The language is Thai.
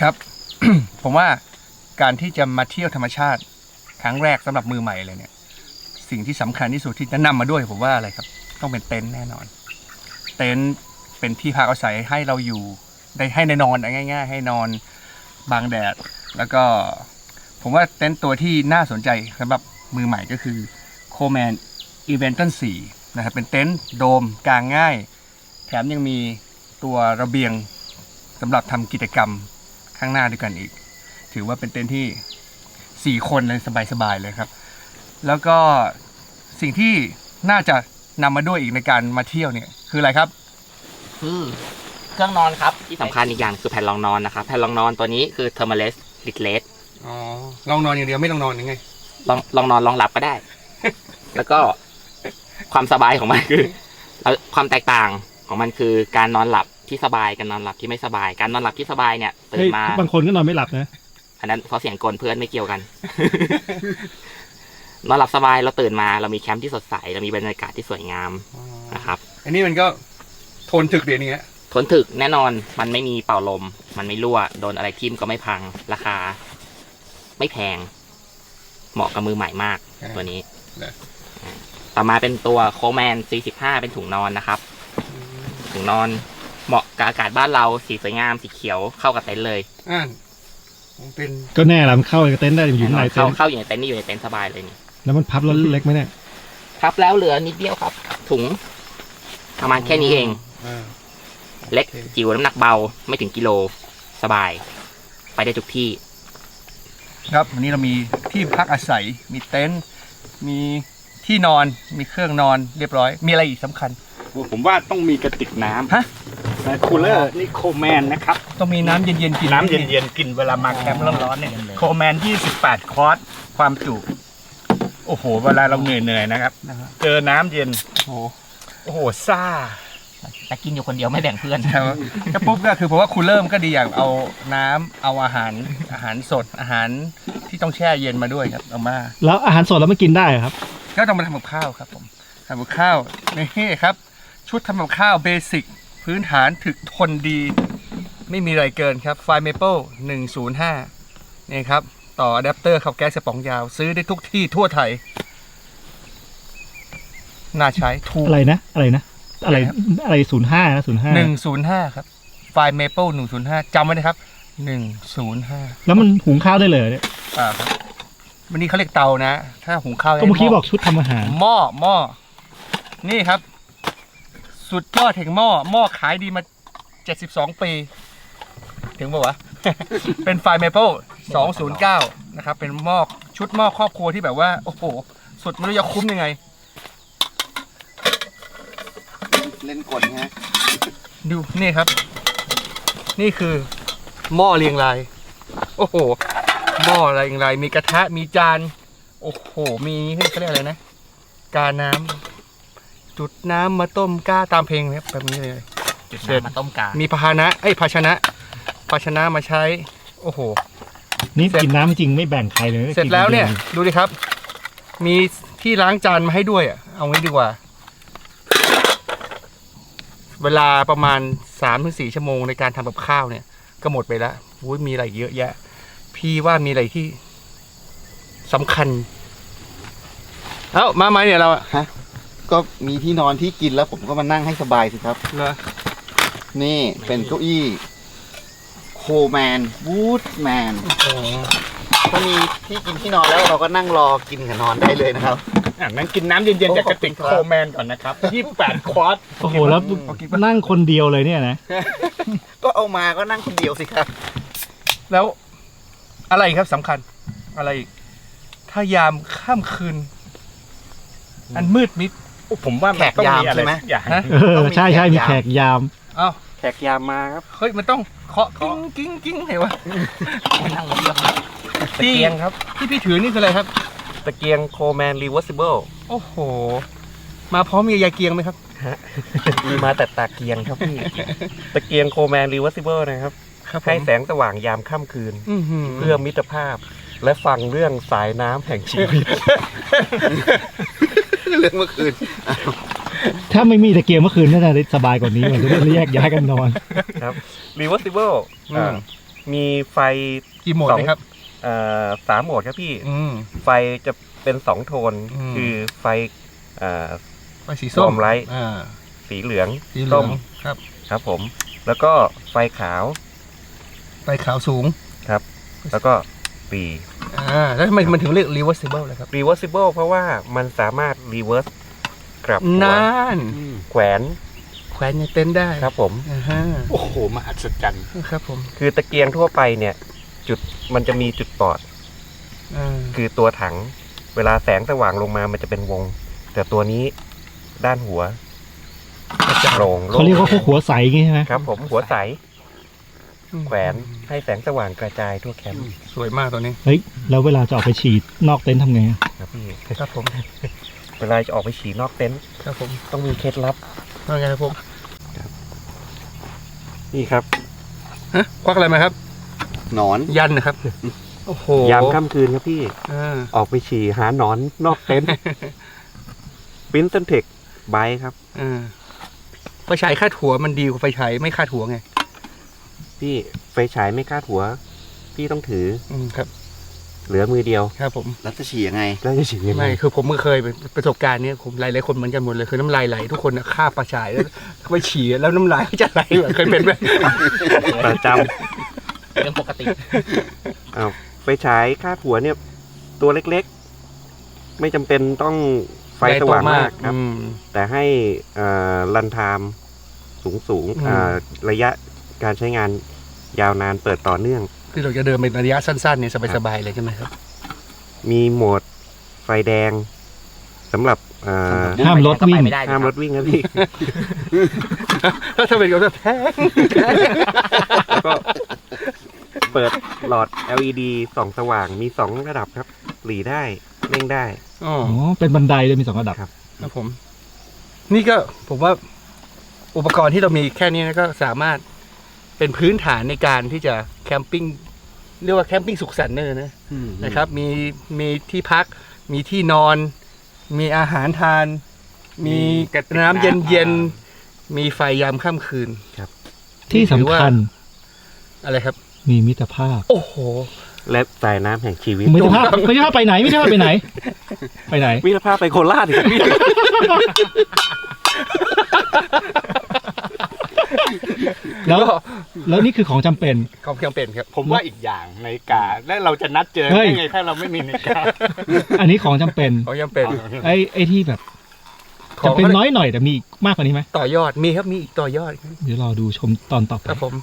ครับ ผมว่าการที่จะมาเที่ยวธรรมชาติ ครั้งแรกสำหรับมือใหม่เลยเนี่ย สิ่งที่สำคัญที่สุดที่จะนำมาด้วยผมว่าอะไรครับ ต้องเป็นเต็นท์แน่นอน เต็นท์เป็นที่พักอาศัยให้เราอยู่ได้ให้ในนอนง่าย ๆ ให้นอนบางแดด แล้วก็ผมว่าเต็นท์ตัวที่น่าสนใจสำหรับมือใหม่ก็คือโคแมนอีเวนตัน4นะครับเป็นเต็นท์โดมกางง่าย แถมยังมีตัวระเบียงสำหรับทำกิจกรรม ข้างหน้าด้วยกันอีก ถือว่าเป็นเต็นท์ที่ 4 คนเลยสบายๆเลยครับ แล้วก็สิ่งที่น่าจะนำมาด้วยอีกในการมาเที่ยวเนี่ยคืออะไรครับ คือเครื่องนอนครับที่สำคัญอีกอย่างคือแผ่นรองนอนนะครับแผ่นรองนอนตัวนี้คือ Thermaless l i t l e s อ๋อลองนอนอย่างเดียวไม่ลองนอนยังไง ลองลองนอนลองหลับก็ได้ แล้วก็ความสบายของมันคือแล้วความแตกต่างของมันคือการนอนหลับ ที่สบายกับนอนหลับที่ไม่สบาย การนอนหลับที่สบายเนี่ยตื่เฮ้นยมา บางคนก็นอนไม่หลับนะ อันนั้นเพราะเสียงกลเพื่อนไม่เกี่ยวกัน นอนหลับสบายเราตื่นมาเรามีแคมป์ที่สดใสเรามีบรรยากาศที่สวยงามนะครับ อันนี้มันก็ทนถึกเดี๋ยวนี้ฮะทนถึกแน่นอนมันไม่มีเป่าลม มันไม่รั่ว โดนอะไรทิ่มก็ไม่พัง ราคา ไม่แพง เหมาะกับมือใหม่มาก ตัวนี้ ต่อมาเป็นตัวโคแมน 45 เป็นถุงนอนนะครับ ถุงนอน เหมาะกับอากาศบ้านเราสีสวยงามสีเขียวเข้ากับเต็นท์เลยอ่านผมเป็นก็แน่ละมันเข้าในเต็นท์ได้อยู่ข้างในเต็เข้านท์เข้าอยู่ในเต็นท์นี่อยู่ในเต็นท์สบายเลยนี่แล้วมันพับแล้วเล็กไหมเนี่ยครับแล้วเหลือนิดเดียวครับ ถุงประมาณแค่นี้เอง อ่าเล็กโอเคจิ๋วน้ำหนักเบาไม่ถึงกิโลสบาย ไปได้ทุกที่ ครับวันนี้เรามีที่พักอาศัย มีเต็นท์มีที่นอนมีเครื่องนอนเรียบร้อย มีอะไรอีกสำคัญ ผมว่าต้องมีกระติกน้ำฮะนะ คูลเลอร์นี่โคแมนนะครับ ต้องมีน้ำเย็นๆกินน้ำเย็นๆกินเวลามาแคมป์ร้อนๆเนี่ยโคแมน 28 คอร์สความจุ โอ้โห เวลาเราเหนื่อยๆนะครับ เจอน้ำเย็น โอ้โหโอ้โหซ่า แต่กินอยู่คนเดียวไม่แบ่งเพื่อนแล้วก็ปุ๊บก็คือผมว่าคูลเลอร์มันก็ดีอย่างเอาน้ำเอาอาหารอาหารสดอาหารที่ต้องแช่เย็นมาด้วยครับเอามา แล้วอาหารสดแล้วมันกินได้เหรอครับ ก็ต้องมาทำกับข้าวครับผมทำกับข้าวนี่ครับ ชุดทำกับข้าวเบสิก พื้นฐานถึกทนดี ไม่มีอะไรเกินครับไฟเมเปิล105 นี่ครับ ต่ออะแดปเตอร์ขับแก๊สกระป๋องยาว ซื้อได้ทุกที่ทั่วไทย น่าใช้ถูก อะไรนะ อะไรนะอะไรอะไรครับ อะไรศูนย์ห้านะศูนย์ห้า105 ครับไฟเมเปิล105จำไว้นะครับ 105แล้วมันหุงข้าวได้เลยเหรอเนี่ยอ่าครับวันนี้เขาเรียกเตานะ ถ้าหุงข้าวก็เมื่อกี้ให้หบอกชุดทำอาหาร หม้อหม้อนี่ครับ สุดยอดแห่งหม้อหม้อขายดีมา 72 ปี ถึงป่าวะ เป็นไฟเมเปิล209 นะครับ เป็นหม้อชุดหม้อครอบครัวที่แบบว่า โอ้โห สุดไม่รู้จะคุ้มยังไง เล่นกลฮะดูนี่ครับ นี่คือหม้อเรียงราย โอ้โหหม้อเรียงรายมีกระทะมีจาน โอ้โห มีเขาเรียกอะไรนะ กาน้ำ จุดน้ำมาต้มก้าตามเพลงครับแบบนี้เลย จุดเสร็จน้ำมาต้มกามีภาชนะเอ้ยภาชนะ ภาชนะมาใช้ โอ้โห นี่เสร็จกินน้ำจริงไม่แบ่งใครเลยเสร็จแล้วเนี่ยกิคดีดูดิครับ มีที่ล้างจานมาให้ด้วยอะเอางี้ดีกว่า เวลาประมาณสามถึงสี่ชั่วโมงในการทำกับข้าวเนี่ย ก็หมดไปแล้วอุ้ยมีอะไรเยอะแยะ พี่ว่ามีอะไรที่สำคัญ เอ้า มาไหมเนี่ยเราอะ ก็มีที่นอนที่กินแล้วผมก็มานั่งให้สบายสิครับ เหรอ นี่เป็นเก้าอี้โคแมนวูดแมนโอ้โหถ้ามีที่กินที่นอนแล้วเราก็นั่งรอกินกับนอนได้เลยนะครับ อะนั้นกินน้ำเย็นๆจากกระติกขอบคุณครับโคแมนก่อนนะครับ28คอร์สโอ้โหแล้วนั่งคนเดียวเลยเนี่ยนะ ก็เอามาก็นั่งคนเดียวสิครับ แล้วอะไรอีกครับสำคัญ อะไรอีก ถ้ายามค่ำคืน อันมืดมิด ผมว่ามันต้องมีอะไรแขกยามใช่ไหมสักอย่างฮะเออใช่ใช่มีแขกยาม เอ้าแขกยามมาครับเฮ้ยมันต้องเคาะกิ้งกิ้งกิ้งเห็นวะนั่งรถเรือตะเกียงครับที่พี่ถือนี่คืออะไรครับ ตะเกียงโคแมนรีเวอร์ซิเบิลโอ้โห มาพร้อมมียาเกียงไหมครับ มีมาแต่ตะเกียงครับพี่ ตะเกียงโคแมนรีเวอร์ซิเบิลนะครับ ครับให้แสงสว่างยามค่ำคืน อือหือเพื่อมิตรภาพและฟังเรื่องสายน้ำแห่งชีวิต เรื่องเมื่อคืนถ้าไม่มีตะเกียงเมื่อคืนน่าจะได้สบายกว่านี้มันจะได้แยกย้ายกันนอนรีเวอร์ซิเบิลอืม มีไฟ กี่โหมดสอง นะครับ เอ่อสามโหมดครับพี่ อืม ไฟจะเป็นสองโทน อืม คือไฟเอ่อ ไฟสีส้วมอร์มไลท์อ่าสีเหลืองสีเหลืส้องมครับครับผม แล้วก็ไฟขาว ไฟขาวสูงครับแล้วก็ ปี อ่าแล้วทำไมมันถึงเรียก reversible เลยครับ reversible เพราะว่ามันสามารถ reverse กลับหัวน่านแขวนแขวนในเต็นท์ได้ครับผม อ่าฮะโอ้โหมหัศจรรย์ครับผมคือตะเกียงทั่วไปเนี่ย จุดมันจะมีจุดบอด อ่าคือตัวถัง เวลาแสงสว่างลงมามันจะเป็นวง แต่ตัวนี้ด้านหัวโปร่งโล่งเขาเรียกว่าพวกหัวใสอย่างงี้ใช่ไหมครับผมหัวใส แขวนให้แสงสว่างกระจายทั่วแคมป์สวยมากตัวนี้ เฮ้ย แล้วเวลาจะออกไปฉีดนอกเต็นท์ทำไงอะครับพี่ครับผมเวลาจะออกไปฉี่นอกเต็นท์ครับผมต้องมีเคล็ดลับว่าไงครับผมนี่ครับฮะควักอะไรมาครับ หนอนยันนะครับโอ้โหยามค่ำคืนครับพี่อ่าออกไปฉี่หาหนอนนอกเต็นท์ปิ้นเซนเทคไบครับอ่าไฟฉายคาดหัวมันดีกว่าไฟฉายไม่คาดหัวไง พี่ไฟฉายไม่คาดหัว พี่ต้องถือ อืมครับ เหลือมือเดียว ครับผมแล้วจะฉี่ยังไง แล้วจะฉี่ยังไงไม่คือผมก็เคยเป็นประสบการณ์เนี้ยผมหลายหลายๆคนเหมือนกันหมดเลยคือน้ำลายไหลทุกคนนะฆ่าปลาฉายแล้วไปฉี่แล้วน้ำลายก็จะไหลแบบเคยเป็นไหม ประจเรื่องปกติำอ้าวไฟฉายคาดหัวเนี่ย ตัวเล็กๆ ไม่จำเป็นต้องไฟสว่างมากครับ อืม แต่ให้อ่ารันไทม์สูงสูงๆอืมอ่าระยะ การใช้งานยาวนานเปิดต่อเนื่อง คือเราจะเดินเป็นระยะสั้นๆเนี่ยสบายๆเลยใช่ไหมครับ มีโหมดไฟแดงสำหรับอ่าห้ามรถวิ่ง ไม่ได้ดิห้ามรถวิ่งนะพี่ แล้วถ้าเป็นกับแพงแล้วก็เปิดหลอด LED ส่องสว่างมีสองระดับครับ หลีได้เร่งได้ อ๋ออ๋อเป็นบันไดเลยมีสองระดับ ครับ ครับผม นี่ก็ผมว่าอุปกรณ์ที่เรามีแค่นี้นะก็สามารถ เป็นพื้นฐานในการที่จะแคมปิ้งเรียกว่าแคมปิ้งสุขสันต์เนอะนะนะครับ มีมีที่พัก มีที่นอน มีอาหารทาน มีน้ำเย็นเย็นๆมีไฟยามค่ำคืนที่สำคัญ อะไรครับ มีมิตรภาพ โอ้โหและสายน้ำแห่งชีวิตมิตรภาพมิตรภาพไปไหนมิตรภาพไปไหน ไปไหนมิตรภาพไปโคราชอีกพี่ แล้ว แล้วนี่คือของจำเป็น เขาเพียงเป็นครับผมว่าอีกอย่างนาฬิกาและเราจะนัดเจอเฮ้ได้ยไงถ้าเราไม่มีนาฬิกาอันนี้ของจำเป็น เขายังเป็นไอ้ไอ้ที่แบบของจำเป็นน้อยหน่อยแต่มีอีกมากกว่านี้ไหมต่อยอดมีครับมีอีกต่อยอดครับเดี๋ยวรอดูชมตอนต่อไป ครับผม